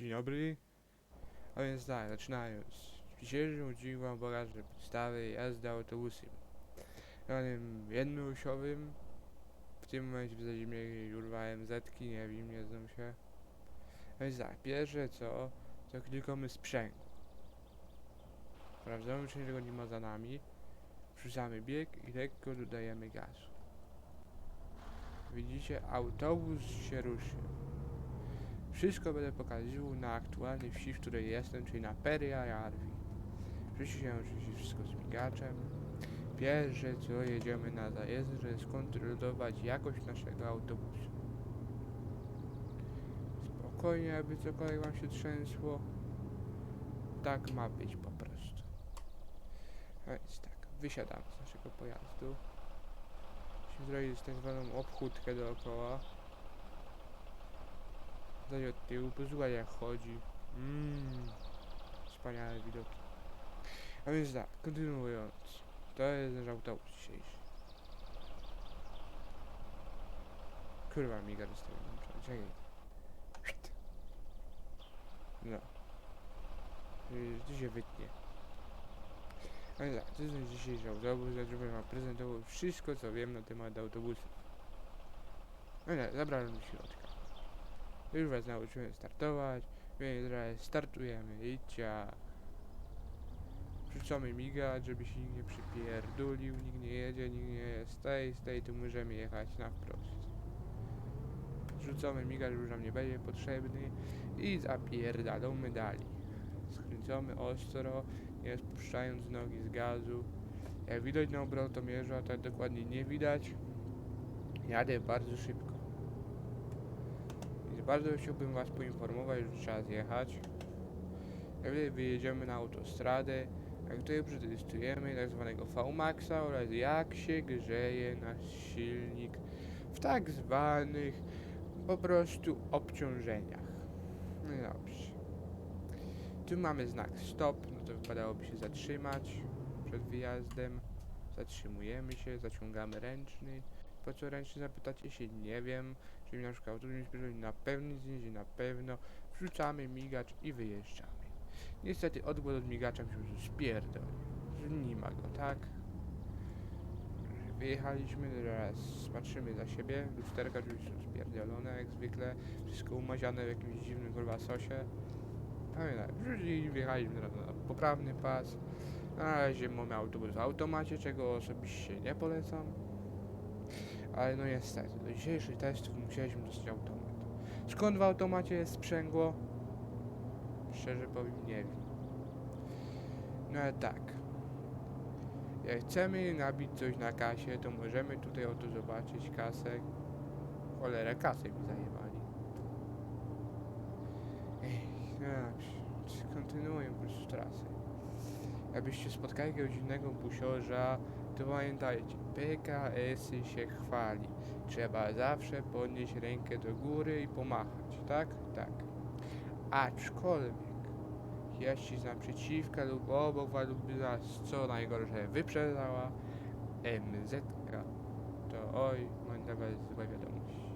Dzień dobry. A więc tak, zaczynając. W dzisiejszym odcinku wam pokażę podstawy jazdy autobusem. Ranem jednoosiowym. W tym momencie w zasadzie urwałem zetki, nie wiem, nie znam się. A więc tak, pierwsze co, to klikamy sprzęg. Sprawdzamy, czy niczego nie ma za nami. Wrzucamy bieg i lekko dodajemy gazu. Widzicie, autobus się ruszył. Wszystko będę pokazywał na aktualnej wsi, w której jestem, czyli na Peria Jarvi. Oczywiście wszystko z migaczem. Pierwsze co jedziemy na zajezdny, żeby skontrolować jakość naszego autobusu. Spokojnie, aby cokolwiek wam się trzęsło. Tak ma być po prostu. A więc tak, wysiadamy z naszego pojazdu. Musimy zrobić tak zwaną obchódkę dookoła. Daj od tyłu, posłuchaj jak chodzi. Mmm, wspaniałe widoki. A więc tak, kontynuując. To jest nasz autobus dzisiejszy. Kurwa, miga włączony, czekaj. No. Tu się wytnie. A więc tak, to jest nasz dzisiejszy autobus, za którym wam prezentował wszystko, co wiem na temat autobusów. No nie, zabrałem do środka. Już was nauczyłem startować, więc teraz startujemy. Idźcie. Wrzucamy migać, żeby się nikt nie przypierdulił, nikt nie jedzie, nikt nie jest z tej, tu możemy jechać na wprost. Rzucamy migać, już nam nie będzie potrzebny i zapierdalamy dalej. Skręcamy ostro, nie spuszczając nogi z gazu. Jak widać na obrotomierzu, a tak dokładnie nie widać, jadę bardzo szybko. Bardzo chciałbym Was poinformować, że trzeba zjechać. Tutaj wyjedziemy na autostradę, jak tutaj przetestujemy tak zwanego VMAXa oraz jak się grzeje nasz silnik w tak zwanych po prostu obciążeniach. No i dobrze. Tu mamy znak stop, no to wypadałoby się zatrzymać przed wyjazdem. Zatrzymujemy się, zaciągamy ręczny. Po co ręczny zapytacie się? Nie wiem. Czyli na przykład spieszony na pewno jedzie, na pewno. Wrzucamy migacz i wyjeżdżamy. Niestety odgłos od migacza mi się spierdol. Że nie ma go, tak? Wyjechaliśmy, teraz patrzymy za siebie. Lusterka oczywiście są spierdolone jak zwykle. Wszystko umaziane w jakimś dziwnym kurwa sosie. Pamiętaj, wrzucili, wjechaliśmy teraz na poprawny pas. Na razie mamy autobus w automacie, czego osobiście nie polecam. Ale no niestety, do dzisiejszych testów musieliśmy dostać automat. Skąd w automacie jest sprzęgło? Szczerze powiem, nie wiem. No ale tak. Jak chcemy nabić coś na kasie, to możemy tutaj oto zobaczyć kasę. Cholera, kasę mi zajebali. Ej, no. Kontynuuję po prostu trasę. Jakbyście spotkali jakiegoś innego busiorza, to pamiętajcie, PKS-y się chwali. Trzeba zawsze podnieść rękę do góry i pomachać, tak? Tak. Aczkolwiek, z naprzeciwka lub obok was lub nas co najgorsze wyprzedzała MZ, to oj, mam dla was złe wiadomości.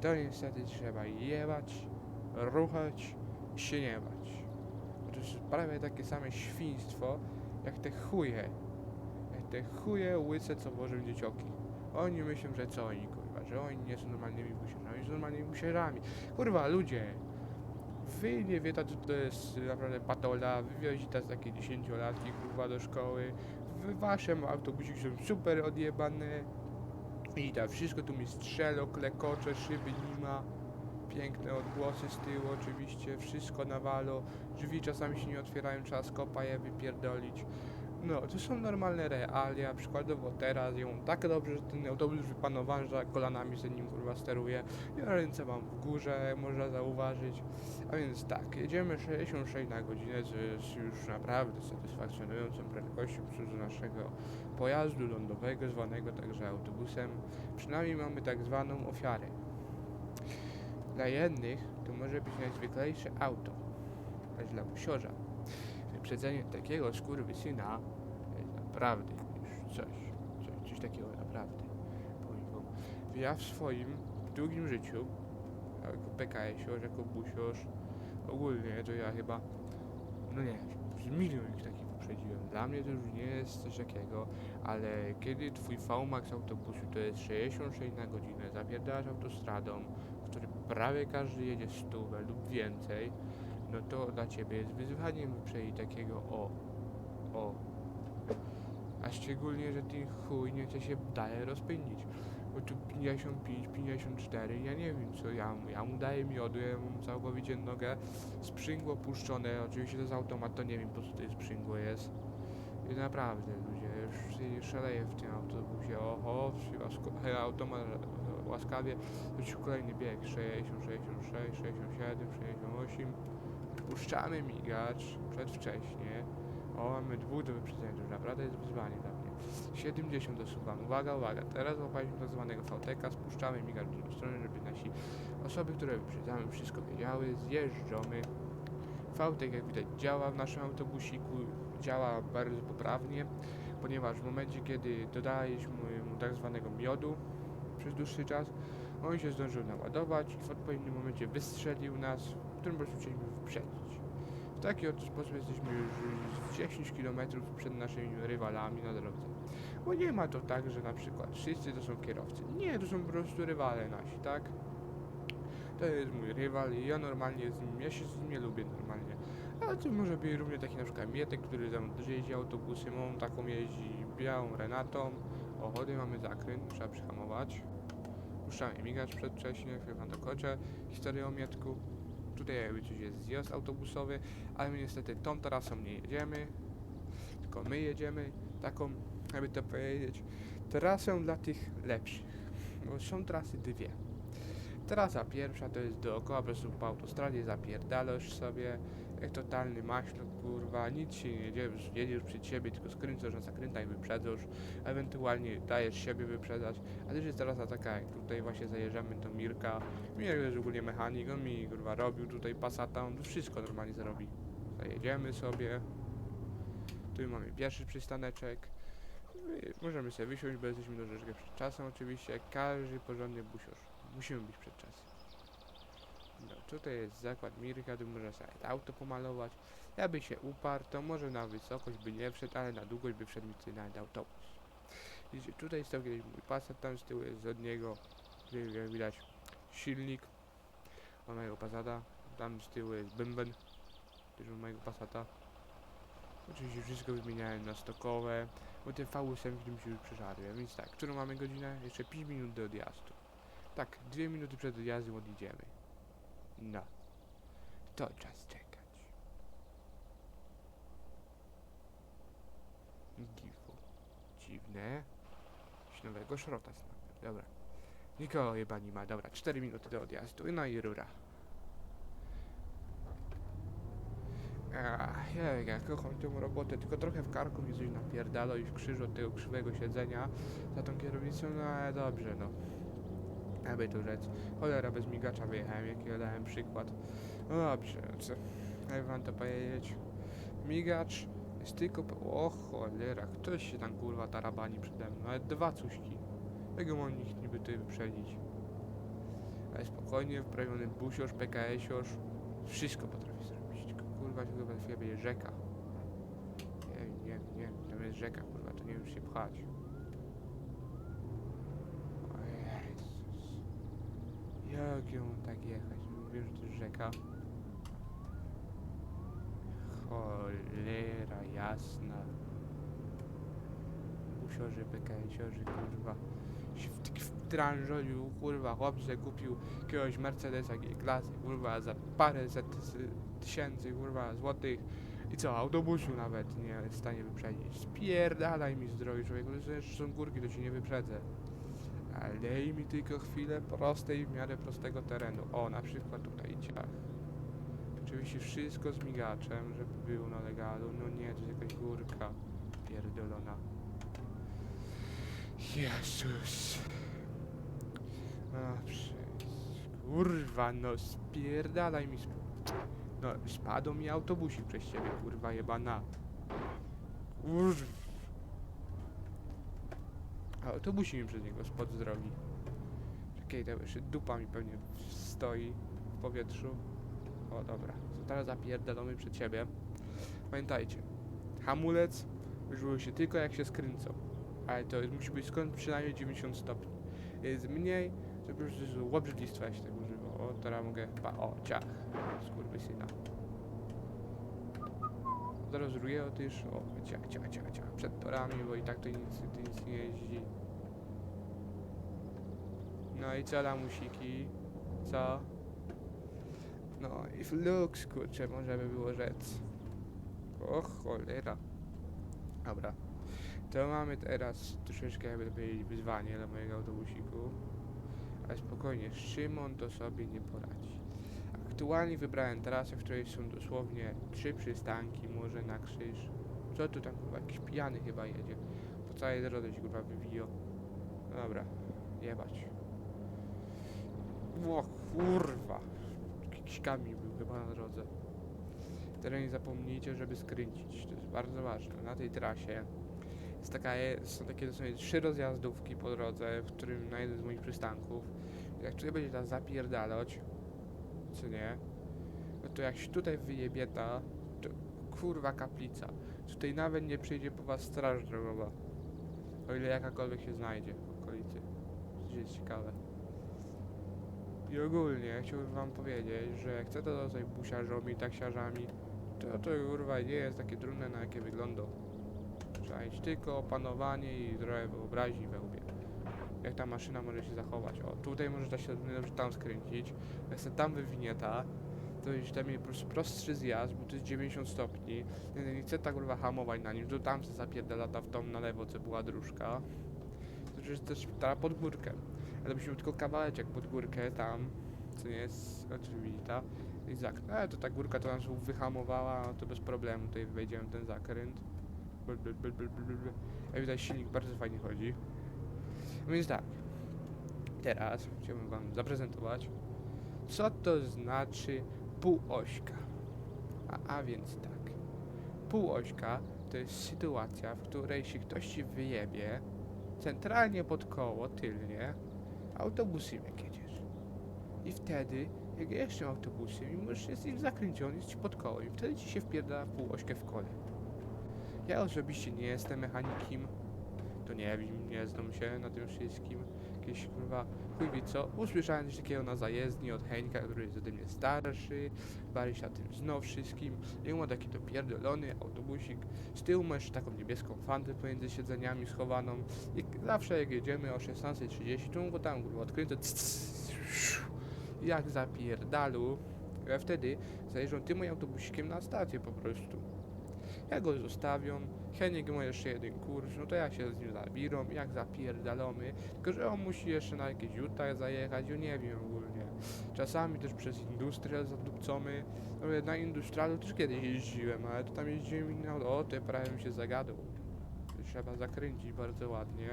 To niestety trzeba jebać, ruchać się nie bać. To jest prawie takie same świństwo, jak te chuje. Te chuje łyce, co wożą dziecioki. Oni myślą, że co oni, kurwa, że oni nie są normalnymi busierzami, są normalnymi busierzami. Kurwa, ludzie, wy nie wiecie, co to jest naprawdę patola, wy wiozicie takie dziesięciolatki, kurwa, do szkoły, w waszym autobusie są super odjebane i tak wszystko tu mi strzelo, klekocze, szyby nie ma. Piękne odgłosy z tyłu oczywiście, wszystko nawalo, drzwi czasami się nie otwierają, trzeba z kopa je wypierdolić. No, to są normalne realia, przykładowo teraz ją tak dobrze, że ten autobus wypanowany, że kolanami za nim kurwa steruje. Ja ręce mam w górze, można zauważyć. A więc tak, jedziemy 66 na godzinę, co jest już naprawdę satysfakcjonującą prędkością do naszego pojazdu lądowego, zwanego także autobusem. Przynajmniej mamy tak zwaną ofiarę. Dla jednych to może być najzwyklejsze auto, lecz dla busiorza wyprzedzenie takiego skurwysyna jest naprawdę już coś, coś, coś takiego naprawdę. Powiem. Ja w swoim długim życiu, jako PKS-iarz, jako busiorz, ogólnie to ja chyba, no nie, z milion ich takich wyprzedziłem. Dla mnie to już nie jest coś takiego, ale kiedy twój VMAX autobusu to jest 66 na godzinę, zapierdalasz autostradą, w którym prawie każdy jedzie stówę lub więcej, no to dla ciebie jest wyzwaniem wyprzedzić takiego o, o. A szczególnie, że ten chuj nie chce się daje rozpędzić. Bo tu 55, 54, ja nie wiem co ja ja mu daję miodu, ja mam całkowicie nogę, sprzęgło puszczone, oczywiście to jest automat, to nie wiem po co to sprzęgło jest. I naprawdę ludzie, już szaleje w tym autobusie, oho, automat łaskawie, już kolejny bieg, 60, 66, 67, 68, puszczamy migacz przedwcześnie, o mamy dwóch do wyprzedzenia, to naprawdę jest wyzwanie dla mnie. 70 dosuwam, uwaga, uwaga, teraz łapaliśmy tak zwanego VTK, spuszczamy migacz w drugą stronę, żeby nasi osoby, które wyprzedzamy, wszystko wiedziały, zjeżdżamy. VTK jak widać działa w naszym autobusiku, działa bardzo poprawnie, ponieważ w momencie, kiedy dodaliśmy mu tak zwanego miodu przez dłuższy czas, on się zdążył naładować i w odpowiednim momencie wystrzelił nas, w którym po prostu chcieliśmy wyprzedzić. Taki oto sposób jesteśmy już z 10 km przed naszymi rywalami na drodze. Bo nie ma to tak, że na przykład wszyscy to są kierowcy. Nie, to są po prostu rywale nasi, tak? To jest mój rywal i ja normalnie z nim, ja się z nim nie lubię normalnie. Ale to może być równie taki na przykład Mietek, który mną też jeździ autobusem, on taką jeździ białą Renatą. O, chody mamy zakręt, trzeba przyhamować. Puszczamy migacz przedwcześnie, chwilę wam dokończę historię o Mietku. Tutaj jakby coś jest zjazd autobusowy, ale my niestety tą trasą nie jedziemy, tylko my jedziemy taką, jakby to powiedzieć, trasą dla tych lepszych. Bo są trasy dwie. Trasa pierwsza to jest dookoła, po prostu po autostradzie zapierdalasz sobie, totalny maśluk, kurwa, nic się nie dzieje, jedziesz przed siebie, tylko skręcasz na zakręta i wyprzedzasz, ewentualnie dajesz siebie wyprzedzać, a też jest trasa taka, jak tutaj właśnie zajeżdżamy do Mirka, Mirek jest ogólnie mechanik, on mi, kurwa, robił tutaj Passata, on wszystko normalnie zrobi. Zajedziemy sobie, tu mamy pierwszy przystaneczek, My możemy sobie wysiąść, bo jesteśmy troszeczkę przed czasem oczywiście, każdy porządny busiorz. Musimy być przed czasem. No, tutaj jest zakład Mirka, tu można sobie auto pomalować. Ja by się uparł, to może na wysokość by nie wszedł, ale na długość by wszedł mi tutaj nawet autobus. Widzicie, tutaj stał kiedyś mój Passat, tam z tyłu jest od niego, jak widać, silnik od mojego Passata. Tam z tyłu jest bęben, też od mojego Passata. Oczywiście wszystko wymieniałem na stokowe, bo te V8 mi się już przeżarły, więc tak, którą mamy godzinę? Jeszcze 5 minut do odjazdu. Tak, 2 minuty przed odjazdem odjedziemy. No. To czas czekać. Gifu. Dziwne. Nowego szrota znam. Dobra. Nikogo chyba nie ma. Dobra, 4 minuty do odjazdu. No i rura. Ach, jak ja kocham tę robotę, tylko trochę w karku mi coś napierdalo i w krzyżu od tego krzywego siedzenia za tą kierownicą, no ale dobrze, no. Aby to rzec. Cholera, bez migacza wyjechałem, jaki ja dałem przykład. No dobrze, no co? Jak wam to powiedzieć? Migacz jest tylko... O cholera, ktoś się tam kurwa tarabani przede mną, nawet dwa cuśki. Tego mam nikt niby tutaj wyprzedzić. Ale spokojnie, wprawiony busiorz, PKS-iorz, wszystko potrafi zrobić. Tylko kurwa, za chwilę będzie rzeka. Nie, nie, nie, tam jest rzeka, kurwa, to nie wiem, się pchać. O Jezus. Jak ją tak jechać? Mówię, że to rzeka. Cholera jasna. Busiorzy, PKS-iorzy, kurwa. W, w tranżoliu, kurwa, chłop kupił jakiegoś Mercedesa G-klasy, kurwa, za parę set tysięcy, kurwa, złotych. I co, autobusu nawet nie jest w stanie wyprzedzić. Spierdalaj mi z drogi, człowieku, to są górki, to ci nie wyprzedzę. Ale daj mi tylko chwilę prostej, w miarę prostego terenu. O, na przykład tutaj ciach. Oczywiście wszystko z migaczem, żeby było na legalu. No nie, to jest jakaś górka pierdolona. Jezus. A. Kurwa, no spierdalaj mi sp... No, spadł mi autobusik przez ciebie, kurwa jebana. Kurwa. A autobusik mi przez niego spod drogi. Czekaj, to jeszcze dupa mi pewnie stoi w powietrzu. O, dobra. To teraz zapierdolamy przed siebie. Pamiętajcie, hamulec używa się tylko jak się skręcą. Ale to musi być skąd przynajmniej 90 stopni. Jest mniej, to prostu jest łobrzydlistwa się tego używa. O, teraz mogę chyba, o, ciach. Skurwysyna. Zaraz ruję o tyż, o, ciach, ciach, ciach, ciach. Przed torami, bo i tak to nic, to nic nie jeździ. No i co lamusiki? Co? No i flux, kurczę, może by było rzec. O cholera. Dobra. To mamy teraz troszeczkę, jakby to powiedzieć, wyzwanie dla mojego autobusiku. Ale spokojnie, Szymon to sobie nie poradzi. Aktualnie wybrałem trasę, w której są dosłownie trzy przystanki, może na krzyż. Co tu tam kurwa, jakiś pijany chyba jedzie. Po całej drodze się kurwa wywijo. Dobra, jebać. O kurwa. Jakiś kamień był chyba na drodze. Teraz nie zapomnijcie, żeby skręcić. To jest bardzo ważne. Na tej trasie jest taka, są takie dosłownie trzy rozjazdówki po drodze, w którym na jeden z moich przystanków. Jak tutaj będzie ta zapierdalać, czy nie, no to jak się tutaj wyjebie ta, to kurwa kaplica. Tutaj nawet nie przyjdzie po was straż drogowa. O ile jakakolwiek się znajdzie w okolicy. To jest ciekawe. I ogólnie chciałbym wam powiedzieć, że jak chcę to zostać busiarzami, taksiarzami, to to kurwa nie jest takie trudne na jakie wygląda. Trzeba mieć tylko opanowanie i trochę wyobraźni we łbie. Jak ta maszyna może się zachować. O, tutaj może da się dobrze tam skręcić. Jak się tam wywinie ta, to już tam prostu prostszy zjazd, bo to jest 90 stopni. Nie, chcę tak kurwa hamować na nim, to tam się zapierdala ta w tą na lewo, co była dróżka. To jest też ta pod górkę. Ale byśmy tylko kawałeczek pod górkę tam, co nie jest oczywista. I zakręt. Ale to ta górka to nam się wyhamowała, to bez problemu tutaj wejdziemy ten zakręt. Bl. Jak widać silnik bardzo fajnie chodzi. No Więc tak. Teraz chciałbym wam zaprezentować, co to znaczy półośka. A, a więc tak. Półośka to jest sytuacja, w której się ktoś ci wyjebie centralnie pod koło, tylnie, autobusem jak jedziesz. I wtedy, jak jedziesz tym autobusem i możesz jest nim zakręciony, jest ci pod kołem i wtedy ci się wpierdala w półośkę w kole. Ja osobiście nie jestem mechanikiem, to nie wiem, nie znam się na tym wszystkim. Jakieś kurwa, chuj co, usłyszałem coś takiego na zajezdni od Henka, który jest ode mnie starszy, bari się tym znał wszystkim i ma taki dopierdolony autobusik. Z tyłu ma jeszcze taką niebieską fantę pomiędzy siedzeniami schowaną i zawsze jak jedziemy o 16.30, to go tam kurwa odkręcę jak zapierdalu, ja wtedy zajeżdżą tym moim autobusikiem na stację po prostu. Ja go zostawiam, Heniek ma jeszcze jeden kurs, no to ja się z nim zabieram, jak zapierdalamy, tylko że on musi jeszcze na jakieś juta zajechać, ja nie wiem ogólnie. Czasami też przez industrial zadupcamy, no na industrialu też kiedyś jeździłem, ale to tam jeździłem i no, o, to prawie bym się zagadał. Trzeba zakręcić bardzo ładnie.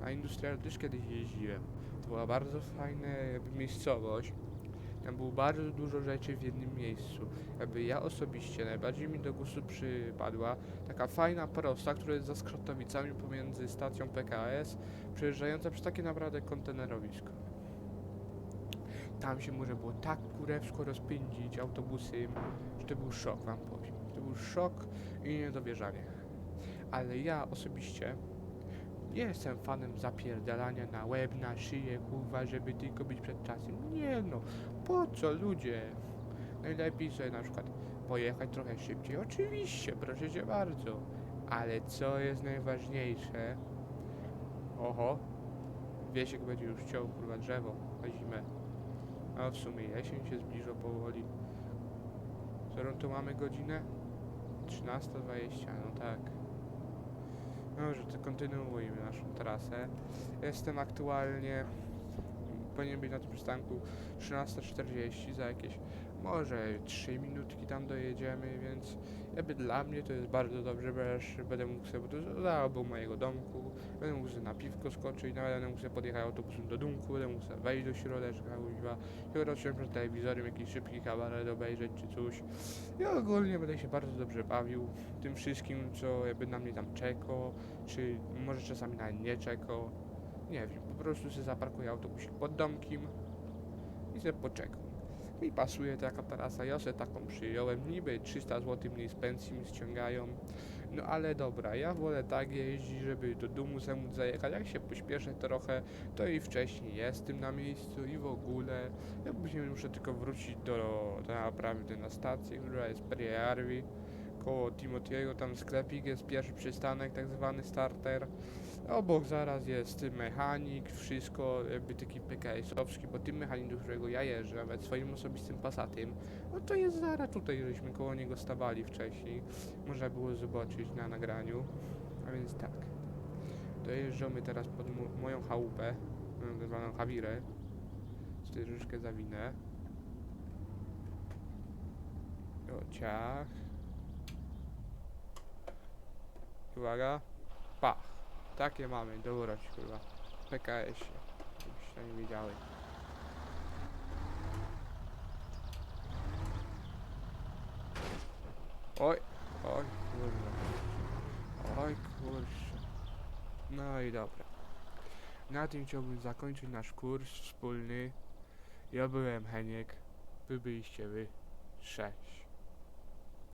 Na industrialu też kiedyś jeździłem. To była bardzo fajna miejscowość. Było bardzo dużo rzeczy w jednym miejscu. Jakby ja osobiście najbardziej mi do gustu przypadła taka fajna prosta, która jest za Skrzotowicami pomiędzy stacją PKS, przejeżdżająca przez takie naprawdę kontenerowisko. Tam się może było tak kurewsko rozpędzić autobusem, że to był szok, wam powiem. To był szok i niedowierzanie. Ale ja osobiście nie jestem fanem zapierdalania na łeb, na szyję, kurwa, żeby tylko być przed czasem. Nie no, po co ludzie? Najlepiej sobie na przykład pojechać trochę szybciej. Oczywiście, proszę cię bardzo. Ale co jest najważniejsze? Oho, Wiesiek będzie już ciął kurwa drzewo na zimę. A w sumie jesień się zbliża powoli. Którą tu mamy godzinę? 13.20, no tak. Dobrze, to kontynuujmy naszą trasę. Jestem aktualnie, powinien być na tym przystanku 13.40, za jakieś może 3 minutki tam dojedziemy, więc jakby dla mnie to jest bardzo dobrze, bo ja będę mógł sobie, bo to mojego domku, będę mógł sobie na piwko skoczyć, nawet będę mógł sobie podjechać autobusem do domku, będę mógł sobie wejść do środeczka, kuźwa, i rozsiąść przed telewizorem, jakiś szybki kabaret obejrzeć czy coś. I ogólnie będę się bardzo dobrze bawił tym wszystkim, co jakby na mnie tam czeko, czy może czasami nawet nie czeko. Nie wiem, po prostu sobie zaparkuję autobusik pod domkiem i sobie poczekam. Mi pasuje taka trasa, ja sobie taką przyjąłem, niby 300 zł mniej z pensji mi ściągają, no ale dobra, ja wolę tak jeździć, żeby do domu se móc zajechać, jak się pośpieszę trochę, to i wcześniej jestem na miejscu i w ogóle, ja później muszę tylko wrócić do, do naprawdę na stację, która jest prie Arvi, koło Timotiego, tam sklepik jest pierwszy przystanek, tak zwany starter. Obok zaraz jest mechanik, wszystko jakby taki PKS-owski, bo tym mechanik, do którego ja jeżdżę, nawet swoim osobistym Passatem, no to jest zaraz tutaj, żeśmy koło niego stawali wcześniej. Można było zobaczyć na nagraniu. A więc tak. Dojeżdżamy teraz pod mo- moją chałupę, moją tak zwaną hawirę. Troszeczkę zawinę. O, ciach. Uwaga. Pach. Takie mamy, dobra ci kurwa. PKS-ie. Żebyście nie wiedziały. Oj, oj, kurwa. Oj, kurczę. No i dobra. Na tym chciałbym zakończyć nasz kurs wspólny. Ja byłem Heniek. Wy byliście wy. Cześć.